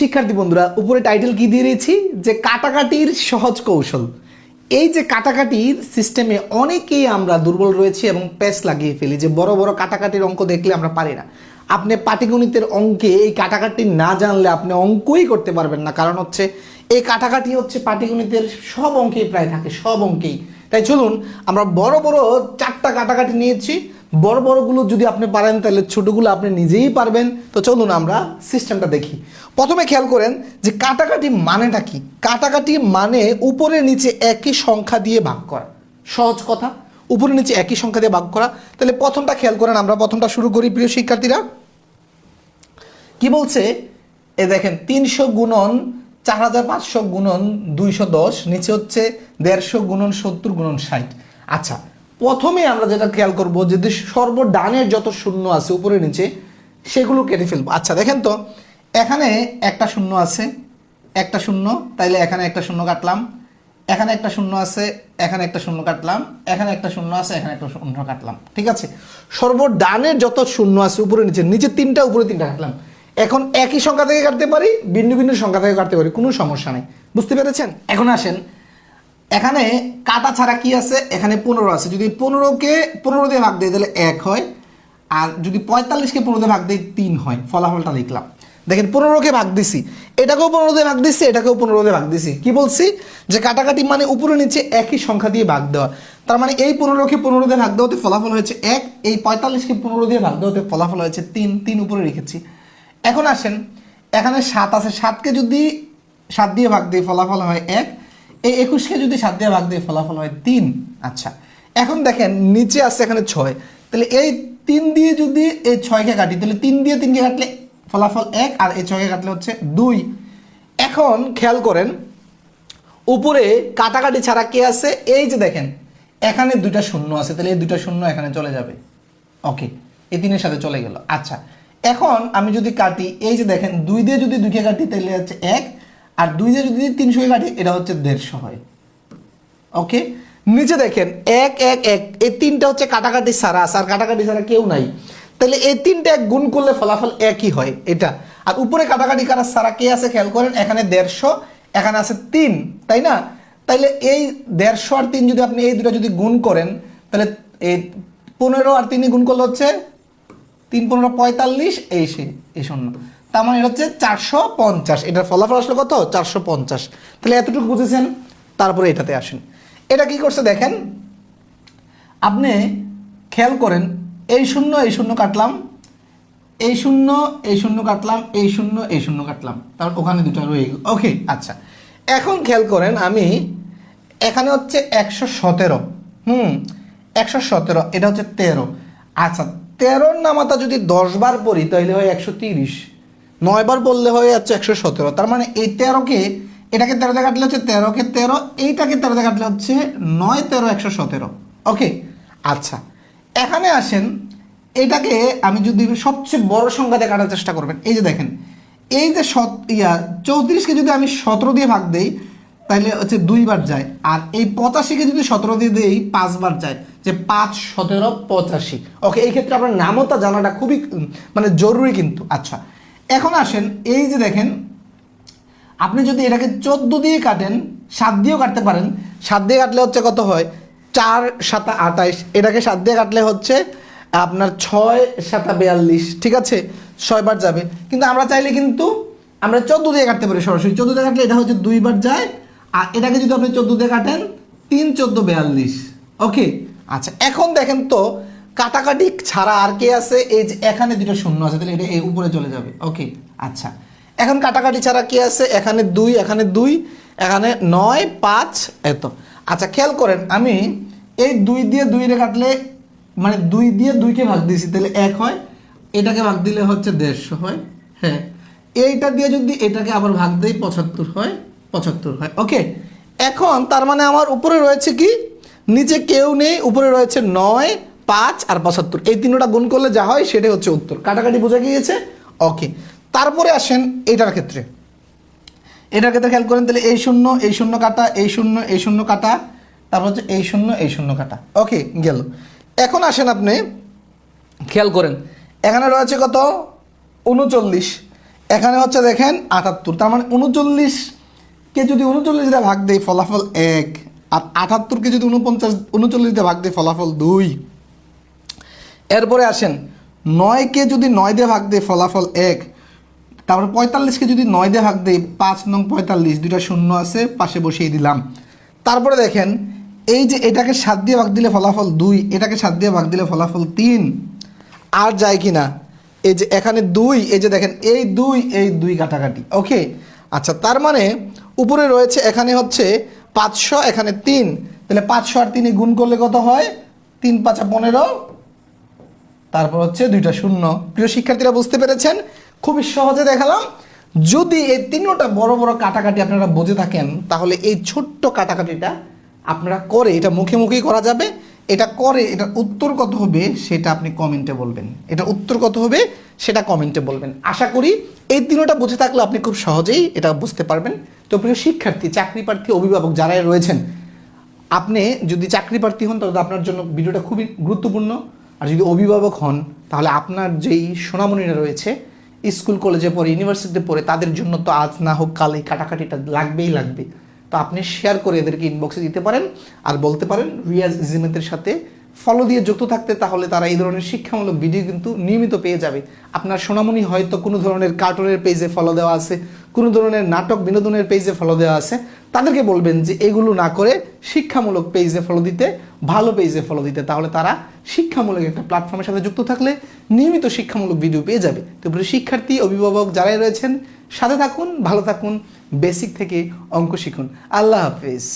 শিক্ষার্থী বন্ধুরা, উপরে টাইটেল কি দিয়ে দিয়েছি? যে কাটাকাটির সহজ কৌশল। এই যে কাটাকাটির সিস্টেমে অনেকেই আমরা দুর্বল রয়েছি এবং প্যাচ লাগিয়ে ফেলি, যে বড় বড় কাটাকাটির অঙ্ক দেখলে আমরা পারি না। আপনি পাটিগণিতের অঙ্কে এই কাটাকাটি না জানলে আপনি অঙ্কই করতে পারবেন না। কারণ হচ্ছে, এই কাটাকাটি হচ্ছে পাটিগণিতের সব অঙ্কেই প্রায় থাকে, সব অঙ্কেই। তাই চলুন, আমরা বড় বড় চারটা কাটাকাটি নিয়েছি। বড় বড়গুলো যদি আপনি পারেন, তাহলে ছোটগুলো আপনি নিজেই পারবেন। তো চলুন আমরা সিস্টেমটা দেখি। প্রথমে খেয়াল করেন যে কাটাকাটি মানেটা কি? কাটাকাটি মানে উপরে নিচে একই সংখ্যা দিয়ে ভাগ করা। সহজ কথা। উপরে নিচে একই সংখ্যা দিয়ে ভাগ করা। তাহলে প্রথমটা খেয়াল করেন, আমরা প্রথমটা শুরু করি, প্রিয় শিক্ষার্থীরা। কি বলছে? এ দেখেন, তিনশো গুণন চার হাজার পাঁচশো গুণন দুইশো দশ, নিচে হচ্ছে দেড়শো গুণন সত্তর গুণন ষাট। আচ্ছা প্রথমে আমরা যেটা খেয়াল করব যে যে সর্বডানের যত শূন্য আছে, উপরে নিচে, সেগুলো কেটে ফেলব। আচ্ছা দেখেন তো, এখানে একটা শূন্য আছে, একটা শূন্য, তাইলে এখানে একটা শূন্য কাটলাম। এখানে একটা শূন্য আছে, এখানে একটা শূন্য কাটলাম। এখানে একটা শূন্য আছে, এখানে একটা শূন্য কাটলাম। ঠিক আছে? সর্বডানের যত শূন্য আছে, উপরে নিচে নিচে তিনটা, উপরে তিনটা কাটলাম। এখন একই সংখ্যা থেকে কাটতে পারি, ভিন্ন ভিন্ন সংখ্যা থেকে কাটতে পারি, কোনো সমস্যা নেই। বুঝতে পেরেছেন? এখন আসেন এখানে কাটা ছাড়া কি আছে? এখানে পনেরো আছে। যদি পনেরোকে পনেরো দিয়ে ভাগ দিই, তাহলে এক হয়। আর যদি পঁয়তাল্লিশকে পনেরো দিয়ে ভাগ দিই, তিন হয়। ফলাফলটা লিখলাম। দেখেন, পনেরোকে ভাগ দিছি। এটাকেও পনেরো দিয়ে ভাগ দিছি, এটাকেও পনেরো দিয়ে ভাগ দিছি। কি বলছি? যে কাটাকাটি মানে উপরে নিচে একই সংখ্যা দিয়ে ভাগ দেওয়া। তার মানে এই পনেরোকে পনেরো দিয়ে ভাগ দেওয়াতে ফলাফল হয়েছে এক, এই পঁয়তাল্লিশকে পনেরো দিয়ে ভাগ দেওয়াতে ফলাফল হয়েছে তিন তিন উপরে রেখেছি। এখন আসেন, এখানে সাত আছে। সাতকে যদি সাত দিয়ে ভাগ দিই, ফলাফল হয় এক। এই একুশকে যদি সাত দিয়ে ভাগ দিয়ে ফলাফল হয় তিন। আচ্ছা এখন দেখেন নিচে আছে এখানে ছয়। তাহলে এই তিন দিয়ে যদি এই ছয়কে কাটি, তাহলে তিন দিয়ে তিনকে কাটলে ফলাফল এক আর এই ছয়কে কাটলে হচ্ছে দুই। এখন খেয়াল করেন, উপরে কাটাকাটি ছাড়া কে আছে? এই যে দেখেন, এখানে দুইটা শূন্য আছে, তাহলে এই দুইটা শূন্য এখানে চলে যাবে। ওকে, এই তিনের সাথে চলে গেল। আচ্ছা এখন আমি যদি কাটি, এই যে দেখেন, দুই দিয়ে যদি দুইকে কাটি, তাহলে হচ্ছে এক। আর দুই দিয়ে যদি তিনশোকে কাটি এটা হচ্ছে দেড়শো হয় ওকে? নিচে দেখেন, এক এক এক, এই তিনটা হচ্ছে কাটাকাটি সারা, আর কাটাকাটি সারা কেউ নাই। তাহলে এই তিনটা এক গুণ করলে ফলাফল একই হয়, এটা। আর উপরে কাটাকাটি কারা সারা কে আছে, খেয়াল করেন, এখানে দেড়শো, এখানে আছে তিন, তাই না? তাইলে এই দেড়শো আর তিন যদি আপনি এই দুটো যদি গুণ করেন, তাহলে এই পনেরো আর তিনই গুণ করলে হচ্ছে তিন, পনেরো, পঁয়তাল্লিশ, এই সে, এই শূন্য। তার মানে এটা হচ্ছে চারশো পঞ্চাশ। এটার ফলাফল আসলে কত? চারশো পঞ্চাশ। তাহলে এতটুকু বুঝেছেন, তারপরে এটাতে আসেন। এটা কি করছে দেখেন? আপনি খেয়াল করেন, এই শূন্য এই শূন্য কাটলাম, এই শূন্য এই শূন্য কাটলাম, এই শূন্য এই শূন্য কাটলাম। তারপর ওখানে দুটো রয়ে গেল। ওকে আচ্ছা। এখন খেয়াল করেন আমি, এখানে হচ্ছে একশো সতেরো। হুম, একশো সতেরো, এটা হচ্ছে তেরো। আচ্ছা তেরোর নামাতা যদি দশ বার পড়ি, তাহলে হয় একশো তিরিশ। নয় বার বললে হয়ে যাচ্ছে একশো সতেরো। তার মানে এই তেরোকে, এটাকে তেরোতে কাটলে হচ্ছে তেরোকে তেরো, এইটাকে তেরোতে কাটলে হচ্ছে নয় তেরো একশো সতেরো। ওকে আচ্ছা। এখানে আসেন, এটাকে আমি যদি সবচেয়ে বড় সংখ্যাতে কাটার চেষ্টা করবেন, এই যে দেখেন, এই যে সত, ইয়া, চৌত্রিশকে যদি আমি সতেরো দিয়ে ভাগ দেই, তাহলে হচ্ছে দুইবার যায়। আর এই পঁচাশিকে যদি সতেরো দিয়ে দেই, পাঁচবার যায়। যে পাঁচ সতেরো পঁচাশি। ওকে, এই ক্ষেত্রে আপনার নামতা জানাটা খুবই মানে জরুরি কিন্তু। আচ্ছা এখন আসেন, এই যে দেখেন, আপনি যদি এটাকে চোদ্দ দিয়ে কাটেন, সাত দিয়েও কাটতে পারেন। সাত দিয়ে কাটলে হচ্ছে কত হয়? চার সাতা আটাইশ। এটাকে সাত দিয়ে কাটলে হচ্ছে আপনার ছয় সাতা বিয়াল্লিশ। ঠিক আছে? ছয়বার যাবে। কিন্তু আমরা চাইলে কিন্তু আমরা চোদ্দ দিয়ে কাটতে পারি সরাসরি। চোদ্দ দিয়ে কাটলে এটা হচ্ছে দুইবার যায়। আর এটাকে যদি আপনি চোদ্দ দিয়ে কাটেন, তিন চোদ্দ বিয়াল্লিশ। ওকে? আচ্ছা এখন দেখেন তো কাটাকাটি ছাড়া আর কে আছে? এই যে এখানে দুটো শূন্য আছে, তাহলে এটা এই উপরে চলে যাবে। ওকে আচ্ছা। এখন কাটাকাটি ছাড়া কি আছে? এখানে দুই এখানে দুই, এখানে নয়, পাঁচ, এত। আচ্ছা খেয়াল করেন, আমি এই দুই দিয়ে দুই রে কাটলে মানে দুই দিয়ে দুইকে ভাগ দিয়েছি, তাহলে এক হয়। এটাকে ভাগ দিলে হচ্ছে দেড়শো হয়। হ্যাঁ। এইটা দিয়ে যদি এটাকে আবার ভাগ দেই, পঁচাত্তর হয় পঁচাত্তর হয়। ওকে এখন তার মানে আমার উপরে রয়েছে কি? নিচে কেউ নেই, উপরে রয়েছে নয় পাঁচ আর পঁচাত্তর। এই তিনটা গুণ করলে যা হয় সেটাই হচ্ছে উত্তর। কাটাকাটি বোঝা গিয়েছে? ওকে। তারপরে আসেন এটার ক্ষেত্রে। এটার ক্ষেত্রে খেয়াল করেন তাহলে এই শূন্য এই শূন্য কাটা, এই শূন্য এই শূন্য কাটা, তারপর হচ্ছে এই শূন্য এই শূন্য কাটা। ওকে, গেল। এখন আসেন আপনি, খেয়াল করেন, এখানে রয়েছে কত? উনচল্লিশ। এখানে হচ্ছে দেখেন আটাত্তর। তার মানে উনচল্লিশ কে যদি উনচল্লিশ ভাগ দেয়, ফলাফল এক। আর আটাত্তরকে যদি উনপঞ্চাশ, উনচল্লিশ ভাগ দেয়, ফলাফল দুই। এরপরে আসেন, নয়কে যদি নয় দিয়ে ভাগ দেয় ফলাফল এক। তারপরে পঁয়তাল্লিশকে যদি নয় দিয়ে ভাগ দেয় পাঁচ নং পঁয়তাল্লিশ, দুইটা শূন্য আছে, পাশে বসিয়ে দিলাম। তারপরে দেখেন, এই যে এটাকে সাত দিয়ে ভাগ দিলে ফলাফল দুই, এটাকে সাত দিয়ে ভাগ দিলে ফলাফল তিন। আর যায় কি না? এই যে এখানে দুই, এই যে দেখেন, এই দুই এই দুই কাটাকাটি, ওকে? আচ্ছা তার মানে উপরে রয়েছে, এখানে হচ্ছে পাঁচশো, এখানে তিন। তাহলে পাঁচশো আর তিনে গুণ করলে কত হয়? তিন পাঁচা পনেরো তারপর হচ্ছে দুইটা শূন্য। প্রিয় শিক্ষার্থীরা বুঝতে পেরেছেন? খুবই সহজে দেখালাম। যদি এই তিনটা বড় বড় কাটাকাটি আপনারা বুঝে থাকেন, তাহলে এই ছোট্ট কাটাকাটিটা আপনারা করে, এটা মুখে মুখেই করা যাবে। এটা করে এটা উত্তর কত হবে সেটা আপনি কমেন্টে বলবেন। এটা উত্তর কত হবে সেটা কমেন্টে বলবেন। আশা করি এই তিনটা বুঝে থাকলে আপনি খুব সহজেই এটা বুঝতে পারবেন। তো প্রিয় শিক্ষার্থী, চাকরি প্রার্থী অভিভাবক যারাই রয়েছেন, আপনি যদি চাকরি প্রার্থী হন, তাহলে আপনার জন্য ভিডিওটা খুবই গুরুত্বপূর্ণ। আর যদি অভিভাবক হন, তাহলে আপনার যেই সোনামণিরা রয়েছে, স্কুল, কলেজে পড়ে, ইউনিভার্সিটিতে পড়ে, তাদের জন্য তো আজ না হোক কাল এই কাটাকাটিটা লাগবেই লাগবে। তো আপনি শেয়ার করে এদেরকে ইনবক্সে দিতে পারেন আর বলতে পারেন, রিয়াজ ইজিমেতের সাথে ফলো দিয়ে যুক্ত থাকতে তাহলে তারা এই ধরনের শিক্ষামূলক ভিডিও কিন্তু নিয়মিত পেয়ে যাবে। আপনার সোনামণি হয়তো কোনো ধরনের কার্টুনের পেজে ফলো দেওয়া আছে, কোনো ধরনের নাটক বিনোদনের পেজে ফলো দেওয়া আছে তাদেরকে বলবেন যে এগুলো না করে শিক্ষামূলক পেজে ফলো দিতে, ভালো পেজে ফলো দিতে। তাহলে তারা শিক্ষামূলক একটা প্ল্যাটফর্মের সাথে যুক্ত থাকলে নিয়মিত শিক্ষামূলক ভিডিও পেয়ে যাবে। তো শিক্ষার্থী, অভিভাবক যারাই রয়েছেন, সাথে থাকুন, ভালো থাকুন বেসিক থেকে অঙ্ক শিখুন। আল্লাহ হাফিজ।